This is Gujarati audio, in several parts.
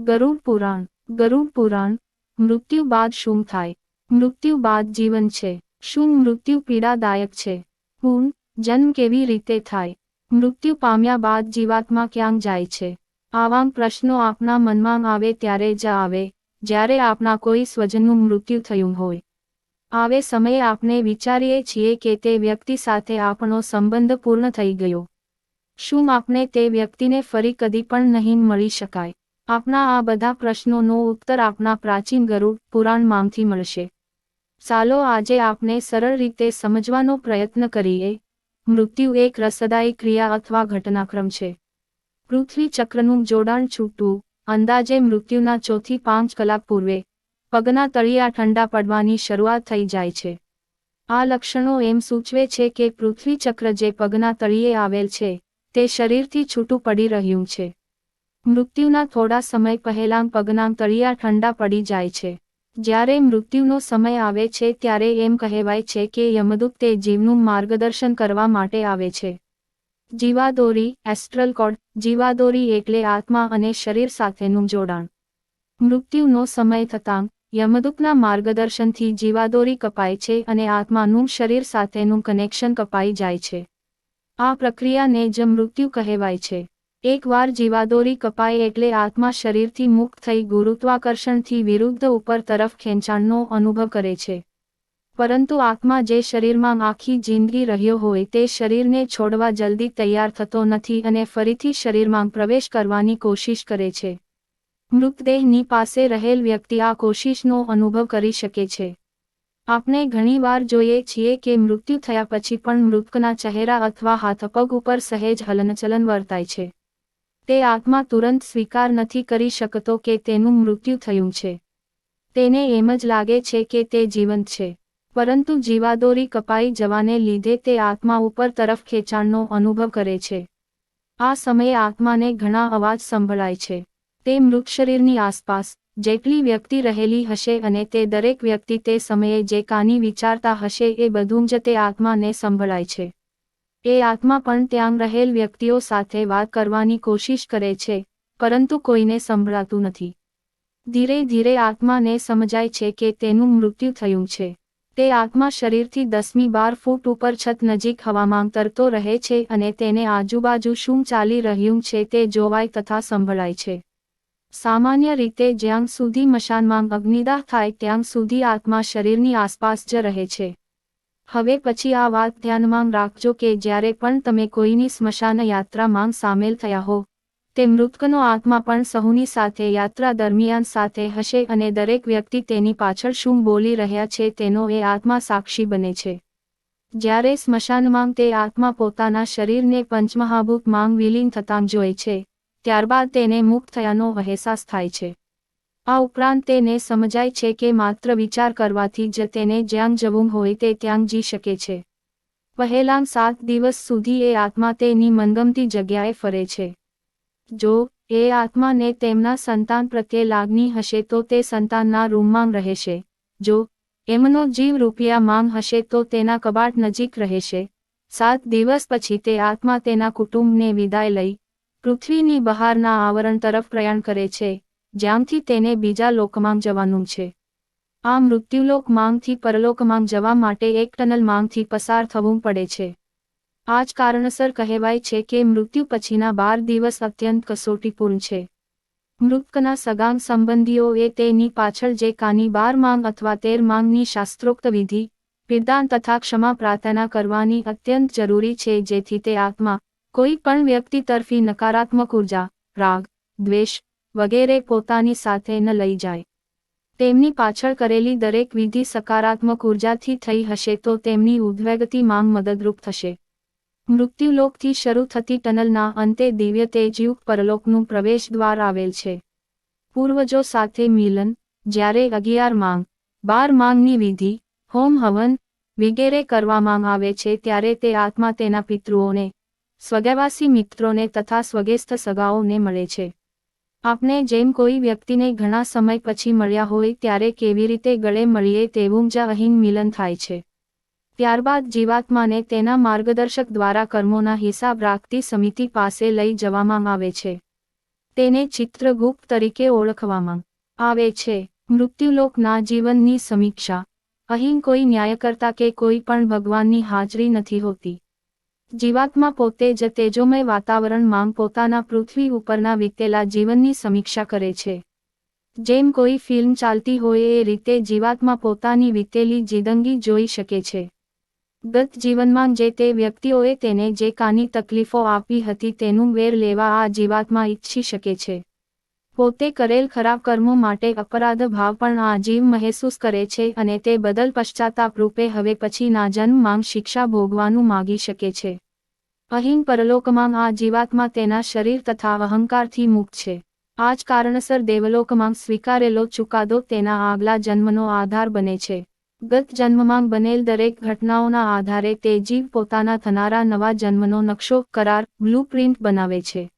ગરુડ પુરાણ ગરુડ પુરાણ, મૃત્યુ બાદ શું થાય? મૃત્યુ બાદ જીવન છે. શું મૃત્યુ પીડાદાયક છે? પૂર્ણ જન્મ કેવી રીતે થાય? મૃત્યુ પામ્યા બાદ જીવાત્મા ક્યાં જાય છે? આવા પ્રશ્નો આપના મનમાં આવે ત્યારે જ આવે, જ્યારે આપના કોઈ સ્વજનનું મૃત્યુ થયું હોય. આવે સમયે આપણે વિચારીએ છીએ કે તે વ્યક્તિ સાથે આપણો સંબંધ પૂર્ણ થઈ ગયો. શું આપણે તે વ્યક્તિને ફરી કદી પણ નહીં મળી શકાય? આપના આ બધા પ્રશ્નોનો ઉત્તર આપના પ્રાચીન ગરુડ પુરાણમાંથી મળશે. ચાલો આજે આપણે સરળ રીતે સમજવાનો પ્રયત્ન કરીએ. મૃત્યુ એક રસદાયી ક્રિયા અથવા ઘટનાક્રમ છે. પૃથ્વી ચક્રનું જોડાણ છૂટવું અંદાજે મૃત્યુના ચોથી પાંચ કલાક પૂર્વે, પગના તળિયા ઠંડા પડવાની શરૂઆત થઈ જાય છે. આ લક્ષણો એમ સૂચવે છે કે પૃથ્વી ચક્ર જે પગના તળિયે આવેલ છે, તે શરીરથી છૂટું પડી રહ્યું છે. મૃત્યુના થોડા સમય પહેલાં પગના તળિયા ઠંડા પડી જાય છે. જ્યારે મૃત્યુનો સમય આવે છે ત્યારે એમ કહેવાય છે કે યમદૂત તે જીવનું માર્ગદર્શન કરવા માટે આવે છે. જીવાદોરી, એસ્ટ્રલ કોડ, જીવાદોરી એટલે આત્મા અને શરીર સાથેનું જોડાણ. મૃત્યુનો સમય થતાં, યમદૂતના માર્ગદર્શનથી જીવાદોરી કપાય છે અને આત્માનું શરીર સાથેનું કનેક્શન કપાઈ જાય છે. આ પ્રક્રિયાને જ મૃત્યુ કહેવાય છે. એકવાર જીવાદોરી કપાય એટલે આત્મા શરીરથી મુક્ત થઈ ગુરુત્વાકર્ષણથી વિરુદ્ધ ઉપર તરફ ખેંચાણનો અનુભવ કરે છે. પરંતુ આત્મા જે શરીરમાં આખી જિંદગી રહ્યો હોય તે શરીરને છોડવા જલ્દી તૈયાર થતો નથી અને ફરીથી શરીરમાં પ્રવેશ કરવાની કોશિશ કરે છે. મૃતદેહની પાસે રહેલ વ્યક્તિ આ કોશિશનો અનુભવ કરી શકે છે. આપણે ઘણીવાર જોઈએ છીએ કે મૃત્યુ થયા પછી પણ મૃતકના ચહેરા અથવા હાથપગ ઉપર સહેજ હલનચલન વર્તાય છે. તે આત્મા તુરંત સ્વીકાર નથી કરી શકતો કે તેનું મૃત્યુ થયું છે. તેને એમ જ લાગે છે કે તે જીવંત છે. પરંતુ જીવાદોરી કપાઈ જવાને લીધે તે આત્મા ઉપર તરફ ખેંચાણનો અનુભવ કરે છે. આ સમયે આત્માને ઘણા અવાજ સંભળાય છે. તે મૃત શરીરની આસપાસ, જેટલી વ્યક્તિ રહેલી હશે અને તે દરેક વ્યક્તિ તે સમયે જે કાની વિચારતા હશે એ બધું જ તે આત્માને સંભળાય છે. એ આત્મા પણ ત્યાં રહેલ વ્યક્તિઓ સાથે વાત કરવાની કોશિશ કરે છે, પરંતુ કોઈને સંભળાતું નથી. ધીરે ધીરે આત્માને સમજાય છે કે તેનું મૃત્યુ થયું છે. તે આત્મા શરીરથી દસમી બાર ફૂટ ઉપર છત નજીક હવામાં તરતો રહે છે અને તેને આજુબાજુ શું ચાલી રહ્યું છે તે જોવાય તથા સંભળાય છે. સામાન્ય રીતે જ્યાં સુધી મશાનમાં અગ્નિદાહ થાય ત્યાં સુધી આત્મા શરીરની આસપાસ જ રહે છે. હવે પછી આ વાત ધ્યાનમાં રાખજો કે જ્યારે પણ તમે કોઈની સ્મશાન યાત્રામાં સામેલ થયા હો, તે મૃતકનો આત્મા પણ સહુની સાથે યાત્રા દરમિયાન સાથે હશે અને દરેક વ્યક્તિ તેની પાછળ શું બોલી રહ્યા છે તેનો એ આત્મા સાક્ષી બને છે. જ્યારે સ્મશાનમાં તે આત્મા પોતાના શરીરને પંચમહાભૂત માંગ વિલીન થતાં જોઈ છે, ત્યારબાદ તેને મુક્ત થયાનો અહેસાસ થાય છે. આ ઉપરાંત તેને સમજાય છે કે માત્ર વિચાર કરવાથી જ તેને જ્યાં જવું હોય તે ત્યાં જી શકે છે. પહેલાં સાત દિવસ સુધી એ આત્મા તેની મનગમતી જગ્યાએ ફરે છે. જો એ આત્માને તેમના સંતાન પ્રત્યે લાગણી હશે તો તે સંતાનના રૂમમાં રહેશે. જો એમનો જીવ રૂપિયા માંગ હશે તો તેના કબાટ નજીક રહેશે. સાત દિવસ પછી તે આત્મા તેના કુટુંબને વિદાય લઈ પૃથ્વીની બહારના આવરણ તરફ પ્રયાણ કરે છે. જ્યાંથી તેને બીજા લોકમાં જવાનું છે. આ મૃત્યુલોક માંગથી પરલોકમાં જવા માટે એક ટનલ માંગથી પસાર થવું પડે છે. આ જ કારણસર કહેવાય છે કે મૃત્યુ પછીના બાર દિવસ અત્યંત કસોટીપૂર્ણ છે. મૃતકના સગાંગ સંબંધીઓએ તેની પાછળ જે કાની બાર માંગ અથવા તેર માંગની શાસ્ત્રોક્ત વિધિ, પિરદાન તથા ક્ષમા પ્રાર્થના કરવાની અત્યંત જરૂરી છે જેથી તે આત્મા, કોઈ પણ વ્યક્તિ તરફી નકારાત્મક ઊર્જા, રાગ, દ્વેષ વગેરે પોતાની સાથે ન લઈ જાય. તેમની પાછળ કરેલી દરેક વિધિ સકારાત્મક ઉર્જાથી થઈ હશે તો તેમની ઉદ્વેગતી માંગ મદદરૂપ થશે. મૃત્યુલોકથી શરૂ થતી ટનલના અંતે દિવ્ય તેજયુગ પરલોકનું પ્રવેશ દ્વાર આવેલ છે. પૂર્વજો સાથે મિલન, જ્યારે અગિયાર માંગ, બાર માંગની વિધિ, હોમ હવન, વગેરે કરવામાં આવે છે ત્યારે તે આત્મા તેના પિતૃઓને, સ્વગેવાસી મિત્રોને તથા સ્વગેસ્થ સગાઓને મળે છે. આપણે જેમ કોઈ વ્યક્તિને ઘણા સમય પછી મળ્યા હોય ત્યારે કેવી રીતે ગળે મળીએ તેવું જ અહીં મિલન થાય છે. ત્યારબાદ જીવાત્માને તેના માર્ગદર્શક દ્વારા કર્મોના હિસાબ રાખતી સમિતિ પાસે લઈ જવામાં આવે છે. તેને ચિત્રગુપ્ત તરીકે ઓળખવામાં આવે છે. મૃત્યુલોકના જીવનની સમીક્ષા. અહીં કોઈ ન્યાયકર્તા કે કોઈ પણ ભગવાનની હાજરી નથી હોતી. જીવાત્મા પોતે જ તેજોમય વાતાવરણમાં પોતાના પૃથ્વી ઉપરના વીતેલા જીવનની સમીક્ષા કરે છે. જેમ કોઈ ફિલ્મ ચાલતી હોય એ રીતે જીવાત્મા પોતાની વીતેલી જીદંગી જોઈ શકે છે. ગત જીવનમાં જે તે વ્યક્તિઓએ તેને જે કાની તકલીફો આપી હતી તેનું વેર લેવા આ જીવાત્મા ઈચ્છી શકે છે. પોતે કરેલ ખરાબ કર્મો માટે અપરાધ ભાવ પણ આ જીવ મહેસૂસ કરે છે અને તે બદલ પશ્ચાતાપ રૂપે હવે પછીના જન્મમાં શિક્ષા ભોગવાનું માગી શકે છે. અહીં પરલોકમાં આ જીવાત્મા તેના શરીર તથા અહંકારથી મુક્ત છે. આ જ કારણસર દેવલોકમાં સ્વીકારેલો ચુકાદો તેના આગલા જન્મનો આધાર બને છે. ગત જન્મમાં બનેલ દરેક ઘટનાઓના આધારે તે જીવ પોતાના થનારા નવા જન્મનો નકશો, કરાર, બ્લુપ્રિન્ટ બનાવે છે.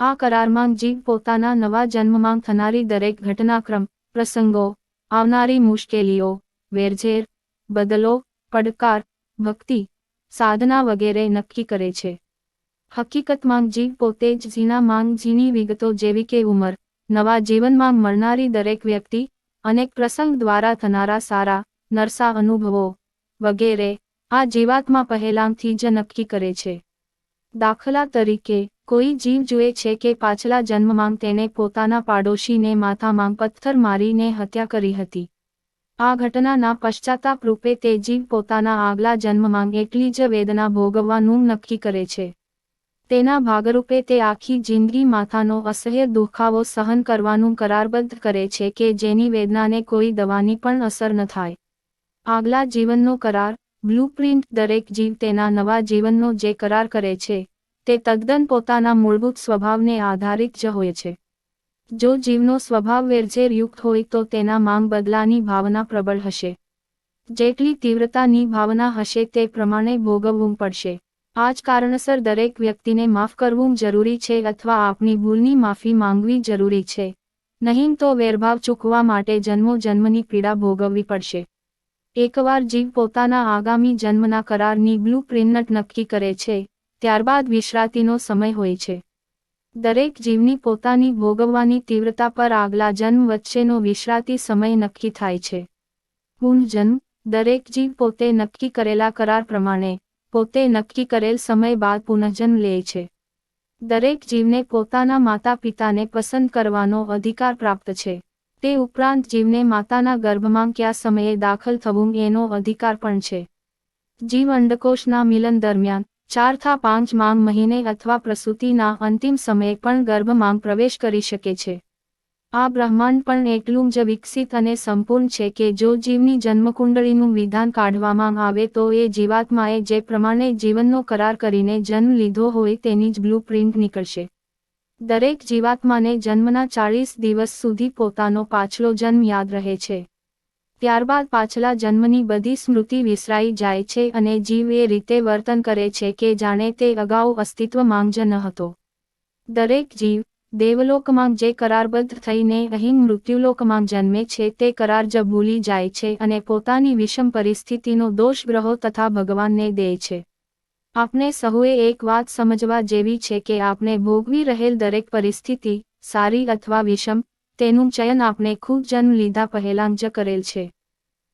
આ કરારમાં જીવ પોતાના નવા જન્મમાં થનારી દરેક ઘટનાક્રમ, પ્રસંગો, આવનારી મુશ્કેલીઓ, વેરઝેર, બદલો, પડકાર, ભક્તિ, સાધના વગેરે નક્કી કરે છે. હકીકતમાં જીવ પોતે જ ઝીણા માંગ ઝીણી વિગતો જેવી કે ઉંમર, નવા જીવનમાં મળનારી દરેક વ્યક્તિ, અનેક પ્રસંગ દ્વારા થનારા સારા, નરસા અનુભવો વગેરે, આ જીવાતમાં પહેલાંથી જ નક્કી કરે છે. દાખલા તરીકે, કોઈ જીવ જુએ છે કે પાછલા જન્મમાં તેને પોતાના પાડોશીને માથામાં પથ્થર મારીને હત્યા કરી હતી. આ ઘટનાના પશ્ચાતાપ રૂપે તે જીવ પોતાના આગલા જન્મમાં એટલી જ વેદના ભોગવવાનું નક્કી કરે છે. તેના ભાગરૂપે તે આખી જિંદગી માથાનો અસહ્ય દુખાવો સહન કરવાનું કરારબદ્ધ કરે છે કે જેની વેદનાને કોઈ દવાની પણ અસર ન થાય. આગલા જીવનનો કરાર બ્લુપ્રિન્ટ દરેક જીવ તેના નવા જીવનનો જે કરાર કરે છે, તે તદ્દન પોતાના મૂળભૂત સ્વભાવને આધારિત જ હોય છે. જો જીવનો સ્વભાવ વેરઝેરયુક્ત હોય તો તેના માંગ બદલાની ભાવના પ્રબળ હશે. જેટલી તીવ્રતાની ભાવના હશે તે પ્રમાણે ભોગવવું પડશે. આ જ કારણસર દરેક વ્યક્તિને માફ કરવું જરૂરી છે અથવા આપની ભૂલની માફી માંગવી જરૂરી છે. નહીં તો વેરભાવ ચૂકવા માટે જન્મો જન્મની પીડા ભોગવવી પડશે. એકવાર જીવ પોતાના આગામી જન્મના કરારની બ્લુ પ્રિન્ટ નક્કી કરે છે, ત્યારબાદ વિશ્રાંતિનો સમય હોય છે. દરેક જીવની પોતાની ભોગવવાની તીવ્રતા પર આગલા જન્મ વચ્ચેનો વિશ્રાંતિ સમય નક્કી થાય છે. પુનઃજન્મ દરેક જીવ પોતે નક્કી કરેલા કરાર પ્રમાણે, પોતે નક્કી કરેલ સમય બાદ પુનઃજન્મ લે છે. દરેક જીવને પોતાના માતા પિતાને પસંદ કરવાનો અધિકાર પ્રાપ્ત છે. તે ઉપરાંત જીવને માતાના ગર્ભમાં કયા સમયે દાખલ થવું એનો અધિકાર પણ છે. જીવ અંડકોશના મિલન દરમિયાન ચારથા પાંચ માંગ મહિને અથવા પ્રસૂતિના અંતિમ સમયે પણ ગર્ભમાં પ્રવેશ કરી શકે છે. આ બ્રહ્માંડ પણ એટલું જ વિકસિત અને સંપૂર્ણ છે કે જો જીવની જન્મકુંડળીનું વિધાન કાઢવામાં આવે તો એ જીવાત્માએ જે પ્રમાણે જીવનનો કરાર કરીને જન્મ લીધો હોય તેની જ બ્લુપ્રિન્ટ નીકળશે. દરેક જીવાત્માને જન્મના ચાળીસ દિવસ સુધી પોતાનો પાછલો જન્મ યાદ રહે છે. ત્યારબાદ પાછલા જન્મની બધી સ્મૃતિ વિસરાઈ જાય છે અને જીવ એ રીતે વર્તન કરે છે કે જાણે તે અગાઉ અસ્તિત્વ માંગજ ન હતો. દરેક જીવ, દેવલોકમાં જે કરારબદ્ધ થઈને અહીં મૃત્યુલોકમાં જન્મે છે તે કરાર જ ભૂલી જાય છે અને પોતાની વિષમ પરિસ્થિતિનો દોષ ગ્રહો તથા ભગવાનને દે છે. આપણે સહુએ એક વાત સમજવા જેવી છે કે આપણે ભોગવી રહેલ દરેક પરિસ્થિતિ, સારી અથવા વિષમ, તેનું ચયન આપણે ખૂબ જન્મ લીધા પહેલાં જ કરેલ છે.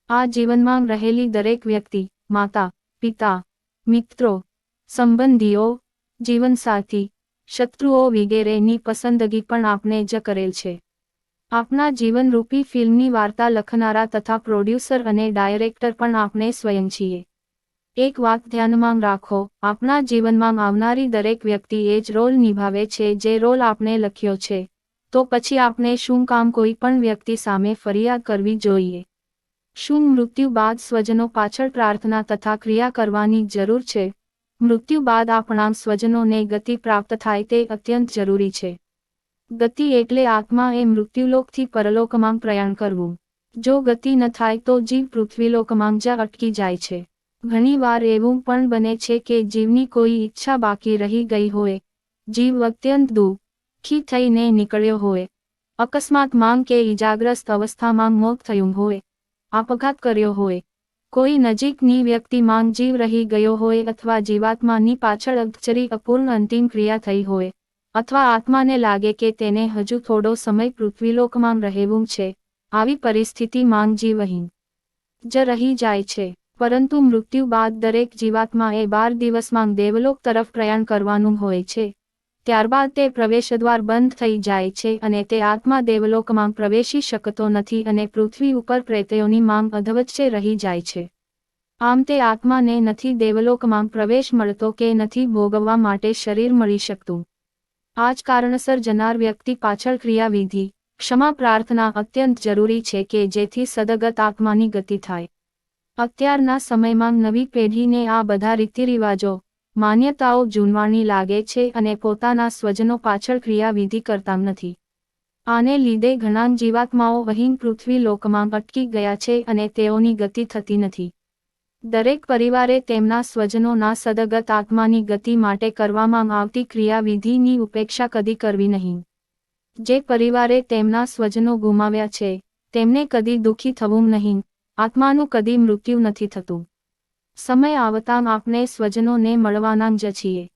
આ જીવનમાં રહેલી દરેક વ્યક્તિ, માતા, પિતા, મિત્રો, સંબંધીઓ, જીવનસાથી, શત્રુઓ વગેરેની પસંદગી પણ આપણે જ કરેલ છે. આપના જીવનરૂપી ફિલ્મની વાર્તા લખનારા તથા પ્રોડ્યુસર અને ડાયરેક્ટર પણ આપણે સ્વયં છીએ. એક વાત ધ્યાનમાં રાખો આપણા જીવનમાં આવનારી દરેક વ્યક્તિ એ જ રોલ નિભાવે છે જે રોલ આપણે લખ્યો છે. તો પછી આપણે શું કામ કોઈ પણ વ્યક્તિ સામે ફરિયાદ કરવી જોઈએ? શું મૃત્યુ બાદ સ્વજનો પાછળ પ્રાર્થના તથા ક્રિયા કરવાની જરૂર છે? મૃત્યુ બાદ આપણા સ્વજનોને ગતિ પ્રાપ્ત થાય તે અત્યંત જરૂરી છે. ગતિ એટલે આત્મા એ મૃત્યુલોકથી પરલોકમાં પ્રયાણ કરવું. જો ગતિ ન થાય તો જીવ પૃથ્વીલોકમાં જ અટકી જાય છે. ઘણીવાર એવું પણ બને છે કે જીવની કોઈ ઈચ્છા બાકી રહી ગઈ હોય. જીવ અત્યંત દુઃખી થઈને નીકળ્યો હોય. અકસ્માત માંગ કે ઇજાગ્રસ્ત અવસ્થામાં મોત થયું હોય. આપઘાત કર્યો હોય. કોઈ નજીકની વ્યક્તિ માંગ જીવ રહી ગયો હોય અથવા જીવાત્માની પાછળ અક્ષરી અપૂર્ણ અંતિમ ક્રિયા થઈ હોય. અથવા આત્માને લાગે કે તેને હજુ થોડો સમય પૃથ્વીલોકમાં રહેવું છે. આવી પરિસ્થિતિમાં જીવહીન જ રહી જાય છે. પરંતુ મૃત્યુ બાદ દરેક જીવાતમાં એ બાર દિવસમાં દેવલોક તરફ પ્રયાણ કરવાનું હોય છે. ત્યારબાદ તે પ્રવેશદ્વાર બંધ થઈ જાય છે અને તે આત્મા દેવલોકમાં પ્રવેશી શકતો નથી અને પૃથ્વી ઉપર પ્રેતયોની માંગ અધવચ્ચે રહી જાય છે. આમ તે આત્માને નથી દેવલોકમાં પ્રવેશ મળતો કે નથી ભોગવવા માટે શરીર મળી શકતું. આ જ કારણસર જનાર વ્યક્તિ પાછળ ક્રિયાવિધિ, ક્ષમા પ્રાર્થના અત્યંત જરૂરી છે કે જેથી સદગત આત્માની ગતિ થાય. અત્યારના સમયમાં નવી પેઢીને આ બધા રીતિરિવાજો, માન્યતાઓ જૂનવાણી લાગે છે અને પોતાના સ્વજનો પાછળ ક્રિયાવિધિ કરતા નથી. આને લીધે ઘણા જીવાત્માઓ વહીન પૃથ્વી લોકમાં અટકી ગયા છે અને તેઓની ગતિ થતી નથી. દરેક પરિવારે તેમના સ્વજનોના સદગત આત્માની ગતિ માટે કરવામાં આવતી ક્રિયાવિધિની ઉપેક્ષા કદી કરવી નહીં. જે પરિવારે તેમના સ્વજનો ગુમાવ્યા છે, તેમને કદી દુઃખી થવું નહીં. આત્માનું કદી મૃત્યુ નથી થતું. સમય આવતા આપણે સ્વજનોને મળવાના જ છીએ.